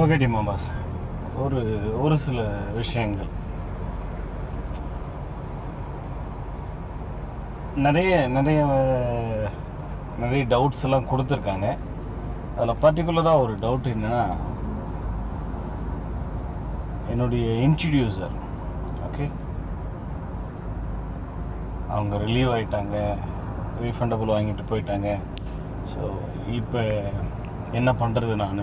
Okay D மாமாஸ் ஒரு ஒரு சில விஷயங்கள். நிறைய நிறைய நிறைய டவுட்ஸ் எல்லாம் கொடுத்துருக்காங்க. அதில் பர்டிகுலராக ஒரு டவுட் என்னென்னா என்னுடைய இன்ட்ரடியூசர் ஓகே அவங்க ரிலீவ் ஆகிட்டாங்க ரீஃபண்டபுள் வாங்கிட்டு போயிட்டாங்க. ஸோ இப்போ என்ன பண்ணுறது நான்?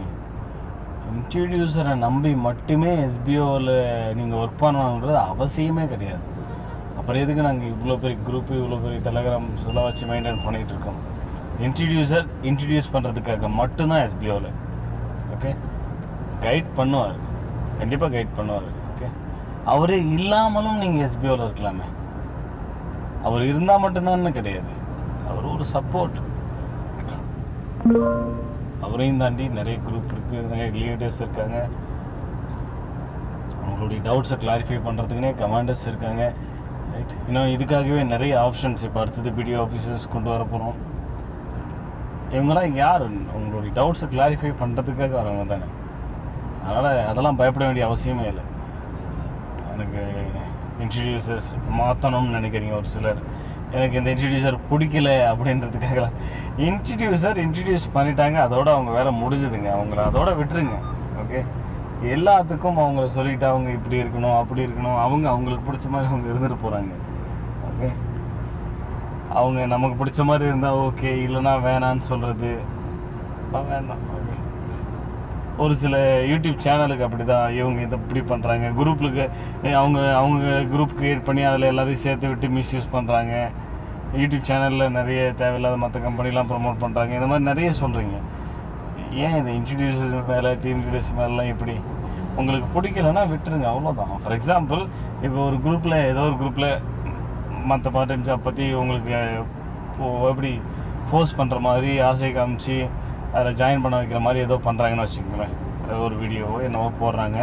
இன்ட்ரடியூசரை நம்பி மட்டுமே எஸ்பிஓவில் நீங்கள் ஒர்க் பண்ணணுன்றது அவசியமே கிடையாது. அப்புறம் எதுக்கு நாங்கள் இவ்வளோ பெரிய குரூப்பு இவ்வளோ பெரிய டெலகிராம்ஸ் எல்லாம் வச்சு மெயின்டைன் பண்ணிகிட்டு இருக்கோம்? இன்ட்ரடியூசர் இன்ட்ரடியூஸ் பண்ணுறதுக்காக மட்டும்தான் எஸ்பிஓவில் ஓகே கைட் பண்ணுவார். கண்டிப்பாக கைட் பண்ணுவார். ஓகே அவரே இல்லாமலும் நீங்கள் எஸ்பிஓவில் இருக்கலாமே. அவர் இருந்தால் மட்டும்தான் கிடையாது. அவர் ஒரு சப்போர்ட் அவரையும் தாண்டி நிறைய குரூப் இருக்குது நிறைய லீடர்ஸ் இருக்காங்க. அவங்களுடைய டவுட்ஸை கிளாரிஃபை பண்ணுறதுக்குனே கமாண்டர்ஸ் இருக்காங்க. ரைட் இன்னும் இதுக்காகவே நிறைய ஆப்ஷன்ஸ் இப்போ அடுத்தது பிடிஓ ஆஃபீஸர்ஸ் கொண்டு வர போகிறோம் இவங்கெல்லாம் யார்? உங்களுடைய டவுட்ஸை கிளாரிஃபை பண்ணுறதுக்காக வரவங்க தானே. அதனால் அதெல்லாம் பயப்பட வேண்டிய அவசியமே இல்லை. எனக்கு இன்ட்ரடியூசர்ஸ் மாற்றணும்னு நினைக்கிறீங்க ஒரு சிலர். எனக்கு இந்த இன்ட்ரடியூசர் பிடிக்கல அப்படின்றதுக்காக இன்ட்ரடியூசர் இன்ட்ரடியூஸ் பண்ணிட்டாங்க. அதோட அவங்க வேலை முடிஞ்சுதுங்க. அவங்கள அதோட விட்டுருங்க. ஓகே எல்லாத்துக்கும் அவங்கள சொல்லிட்டு அவங்க இப்படி இருக்கணும் அப்படி இருக்கணும். அவங்க அவங்களுக்கு பிடிச்ச மாதிரி அவங்க இருந்துட்டு போகிறாங்க ஓகே அவங்க நமக்கு பிடிச்ச மாதிரி இருந்தால் ஓகே இல்லைன்னா வேணான்னு சொல்கிறது வேண்டாம் ஒரு சில யூடியூப் சேனலுக்கு அப்படி தான் இவங்க இதை இப்படி பண்ணுறாங்க குரூப்புக்கு அவங்க அவங்க குரூப் க்ரியேட் பண்ணி அதில் எல்லாரையும் சேர்த்து விட்டு மிஸ்யூஸ் பண்ணுறாங்க யூடியூப் சேனலில் நிறைய தேவையில்லாத மற்ற கம்பெனிலாம் ப்ரொமோட் பண்ணுறாங்க இந்த மாதிரி நிறைய சொல்கிறீங்க ஏன் இந்த இன்ட்ரடியூசர் மேலே டீம் லீடர்ஸ் மேலாம் எப்படி உங்களுக்கு பிடிக்கலன்னா விட்டுருங்க அவ்வளோதான் ஃபார் எக்ஸாம்பிள் இப்போ ஒரு குரூப்பில் ஏதோ ஒரு குரூப்பில் மற்ற பார்ட் டைம் ஜாப் பற்றி உங்களுக்கு எப்படி ஃபோர்ஸ் பண்ணுற மாதிரி ஆசை காமிச்சு அதில் ஜாயின் பண்ண வைக்கிற மாதிரி ஏதோ பண்ணுறாங்கன்னு வச்சுக்கோங்களேன். ஏதோ ஒரு வீடியோவோ என்னவோ போடுறாங்க.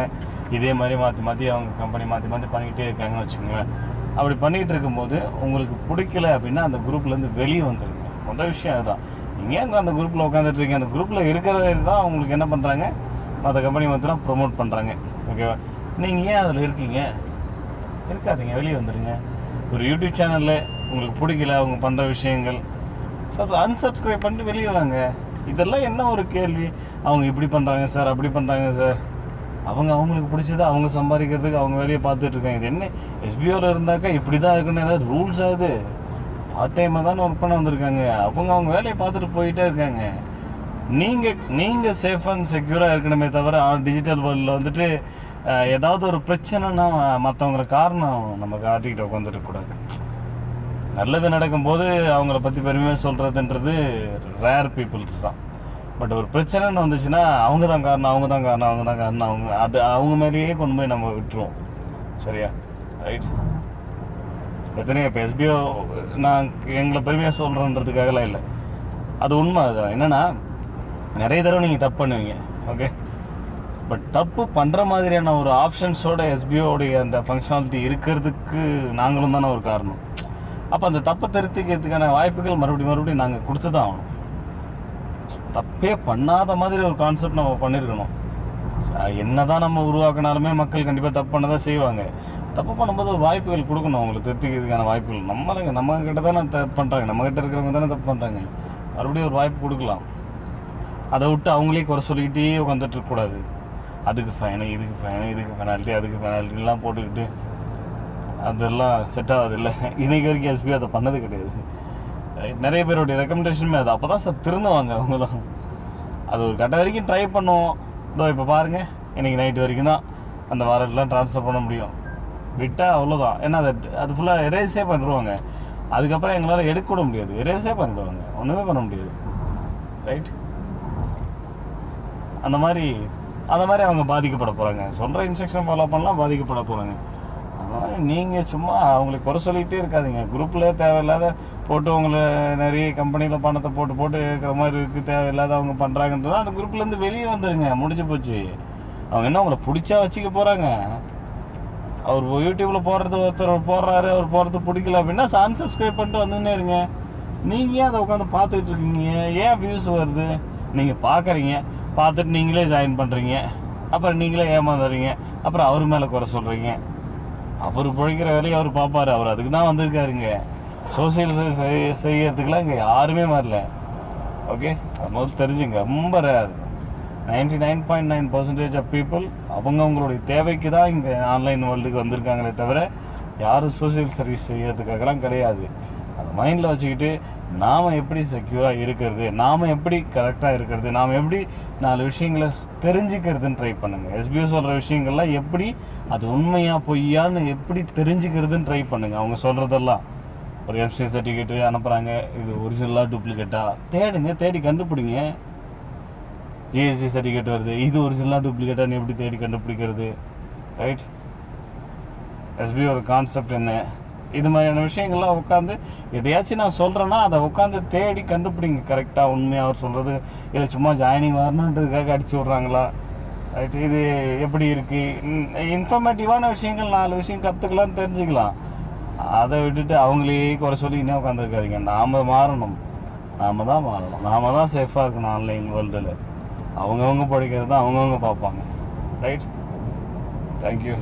இதே மாதிரி மாற்றி மாற்றி அவங்க கம்பெனி மாற்றி மாற்றி பண்ணிக்கிட்டே இருக்காங்கன்னு வச்சுக்கோங்களேன். அப்படி பண்ணிகிட்டு இருக்கும்போது உங்களுக்கு பிடிக்கல அப்படின்னா அந்த குரூப்லேருந்து வெளியே வந்துருங்க. முதல் விஷயம் அதுதான். நீங்கள் ஏங்க அந்த குரூப்பில் உட்காந்துட்டு இருக்கீங்க? அந்த குரூப்பில் இருக்கிறது தான் அவங்களுக்கு என்ன பண்ணுறாங்க மற்ற கம்பெனி மாத்திரம் ப்ரொமோட் பண்ணுறாங்க ஓகேவா நீங்கள் ஏன் அதில் இருக்கீங்க? இருக்காதீங்க. வெளியே வந்துடுங்க ஒரு யூடியூப் சேனலில் உங்களுக்கு பிடிக்கல அவங்க பண்ணுற விஷயங்கள். சப் அன்சப்ஸ்கிரைப் பண்ணிட்டு வெளியே வாங்க. இதெல்லாம் என்ன ஒரு கேள்வி? அவங்க இப்படி பண்ணுறாங்க சார் அப்படி பண்ணுறாங்க சார். அவங்க அவங்களுக்கு பிடிச்சதை அவங்க சம்பாதிக்கிறதுக்கு அவங்க வேலையை பார்த்துட்டு இருக்காங்க. இது என்ன? எஸ்பிஓவில் இருந்தாக்கா இப்படி தான் இருக்குன்னு ஏதாவது ரூல்ஸ் ஆகுது பார்ட் டைமாக தான் ஒர்க் பண்ண வந்திருக்காங்க. அவங்க அவங்க வேலையை பார்த்துட்டு போயிட்டே இருக்காங்க. நீங்கள் நீங்கள் சேஃப் அண்ட் செக்யூராக இருக்கணுமே தவிர டிஜிட்டல் வேர்ல்டில் வந்துட்டு ஏதாவது ஒரு பிரச்சனைனா மற்றவங்களை காரணம் நம்ம காட்டிக்கிட்டு உட்காந்துட்டு கூடாது. நல்லது நடக்கும்போது அவங்கள பற்றி பெருமையாக சொல்கிறதுன்றது ரேர் பீப்புள்ஸ் தான். பட் ஒரு பிரச்சனைன்னு வந்துச்சுன்னா அவங்க தான் காரணம் அவங்க தான் காரணம் அவங்க தான் காரணம் அவங்க அது அவங்க மேலேயே கொண்டு போய் நம்ம விட்டுருவோம். சரியா? ரைட் எத்தனையோ இப்போ எஸ்பிஓ நான் எங்களை பெருமையாக சொல்கிறேன்றதுக்காகலாம் இல்லை. அது உண்மை அதுதான். என்னென்னா நிறைய தடவை நீங்கள் தப்பு பண்ணுவீங்க. ஓகே பட் தப்பு பண்ணுற மாதிரியான ஒரு ஆப்ஷன்ஸோட எஸ்பிஓடைய அந்த ஃபங்க்ஷனாலிட்டி இருக்கிறதுக்கு நாங்களும் தானே ஒரு காரணம். அப்போ அந்த தப்பை திருத்திக்கிறதுக்கான வாய்ப்புகள் மறுபடியும் மறுபடியும் நாங்கள் கொடுத்து தான் ஆகணும். தப்பே பண்ணாத மாதிரி ஒரு கான்செப்ட் நம்ம பண்ணியிருக்கணும் என்னதான் நம்ம உருவாக்கினாலுமே மக்கள் கண்டிப்பாக தப்பு பண்ண தான் செய்வாங்க. தப்பு பண்ணும்போது ஒரு வாய்ப்புகள் கொடுக்கணும். அவங்களுக்கு திருத்திக்கிறதுக்கான வாய்ப்புகள். நம்மளுங்க நம்ம கிட்ட தானே தப்பு பண்ணுறாங்க நம்ம கிட்ட இருக்கிறவங்க தானே தப்பு பண்ணுறாங்க மறுபடியும் ஒரு வாய்ப்பு கொடுக்கலாம். அதை விட்டு அவங்களே குறை சொல்லிக்கிட்டே உட்காந்துட்டு இருக்கக்கூடாது. அதுக்கு ஃபைனு இதுக்கு ஃபைனு இதுக்கு பெனால்ட்டி அதுக்கு பெனால்ட்டிலாம் போட்டுக்கிட்டு அதெல்லாம் செட் ஆகாது இல்லை இன்னைக்கு வரைக்கும் எஸ்பி அதை பண்ணது கிடையாது. நிறைய பேருடைய ரெக்கமெண்டேஷனுமே அது. அப்போ தான் சார் திருந்துவாங்க அவங்களும். அது ஒரு கட்ட வரைக்கும் ட்ரை பண்ணுவோம். இதோ இப்போ பாருங்கள் இன்றைக்கி நைட்டு வரைக்கும் தான் அந்த வாரட்லாம் ட்ரான்ஸ்ஃபர் பண்ண முடியும். விட்டால் அவ்வளோதான் ஏன்னா அது அது ஃபுல்லாக எரேஸே பண்ணிடுவாங்க. அதுக்கப்புறம் எங்களால் எடுக்க கூட முடியாது எரேஸே பண்ணிடுவாங்க. ஒன்றுமே பண்ண முடியாது. ரைட் அந்த மாதிரி அந்த மாதிரி அவங்க பாதிக்கப்பட போகிறாங்க சொல்கிற இன்ஸ்ட்ரக்ஷன் ஃபாலோ பண்ணலாம் பாதிக்கப்பட போகிறாங்க நீங்கள் சும்மா அவங்களுக்கு குறை சொல்லிகிட்டே இருக்காதிங்க. குரூப்பில் தேவையில்லாத போட்டு உங்களை நிறைய கம்பெனியில் பணத்தை போட்டு போட்டு இருக்கிற மாதிரி இருக்குது தேவையில்லாத அவங்க பண்ணுறாங்கன்றது அந்த குரூப்லேருந்து வெளியே வந்துடுங்க முடிஞ்சு போச்சு. அவங்க என்ன உங்களை பிடிச்சா வச்சுக்க போகிறாங்க அவர் யூடியூப்பில் போடுறது ஒருத்தர் போடுறாரு அவர் போடுறது பிடிக்கல அப்படின்னா அன்சப்ஸ்கிரைப் பண்ணிட்டு வந்துன்னே இருங்க. நீங்கள் ஏன் அதை உட்காந்து பார்த்துட்டு இருக்கீங்க? ஏன் வியூஸ் வருது? நீங்கள் பார்க்குறீங்க. பார்த்துட்டு நீங்களே ஜாயின் பண்ணுறீங்க அப்புறம் நீங்களே ஏமாந்துறீங்க. அப்புறம் அவர் மேலே குறை சொல்கிறீங்க அவர் பிழைக்கிற வேலையை அவர் பார்ப்பாரு. அவர் அதுக்கு தான் வந்திருக்காருங்க. சோசியல் செய்யறதுக்குலாம் இங்கே யாருமே வரல. ஓகே அது தெரிஞ்சுங்க ரொம்ப rare ninety nine point nine percentage of people அவங்கவுங்களுடைய தேவைக்கு தான் இங்கே ஆன்லைன் வேர்ல்டுக்கு வந்திருக்காங்களே தவிர யாரும் சோஷியல் சர்வீஸ் செய்யறதுக்காகலாம் கிடையாது. அந்த மைண்டில் வச்சுக்கிட்டு நாம் எப்படி செக்யூராக இருக்கிறது நாம் எப்படி கரெக்டாக இருக்கிறது நாம் எப்படி நாலு விஷயங்களை தெரிஞ்சுக்கிறதுன்னு ட்ரை பண்ணுங்கள் எஸ்பிஓ சொல்கிற விஷயங்கள்லாம் எப்படி அது உண்மையாக பொய்யான்னு எப்படி தெரிஞ்சுக்கிறதுன்னு ட்ரை பண்ணுங்கள் அவங்க சொல்கிறதெல்லாம் ஒரு எஃப்சி சர்டிஃபிகேட்டு அனுப்புகிறாங்க இது ஒரிஜினலாக டூப்ளிகேட்டா தேடுங்க தேடி கண்டுபிடிங்க. ஜிஎஸ்டி சர்டிஃபிகேட் வருது இது ஒரிஜினலாக டூப்ளிகேட்டான்னு எப்படி தேடி கண்டுபிடிக்கிறது? ரைட் எஸ்பிஓட கான்செப்ட் என்ன? இது மாதிரியான விஷயங்கள்லாம் உட்காந்து எதையாச்சும் நான் சொல்கிறேன்னா அதை உட்காந்து தேடி கண்டுபிடிங்க. கரெக்டாக உண்மையாக அவர் சொல்கிறது இல்லை சும்மா ஜாயினிங் வரணுன்றதுக்காக அடிச்சு விட்றாங்களா? ரைட் இது எப்படி இருக்குது இன்ஃபர்மேட்டிவான விஷயங்கள் நாலு விஷயம் கற்றுக்கலாம் தெரிஞ்சுக்கலாம். அதை விட்டுட்டு அவங்களே குறை சொல்லி இன்னும் உட்காந்துருக்காதீங்க நாம் மாறணும். நாம தான் மாறணும். நாம தான் சேஃபாக இருக்கணும் ஆன்லைன் வேர்ல்டில் அவங்கவுங்க படிக்கிறது தான் அவங்கவுங்க பார்ப்பாங்க. Right thank you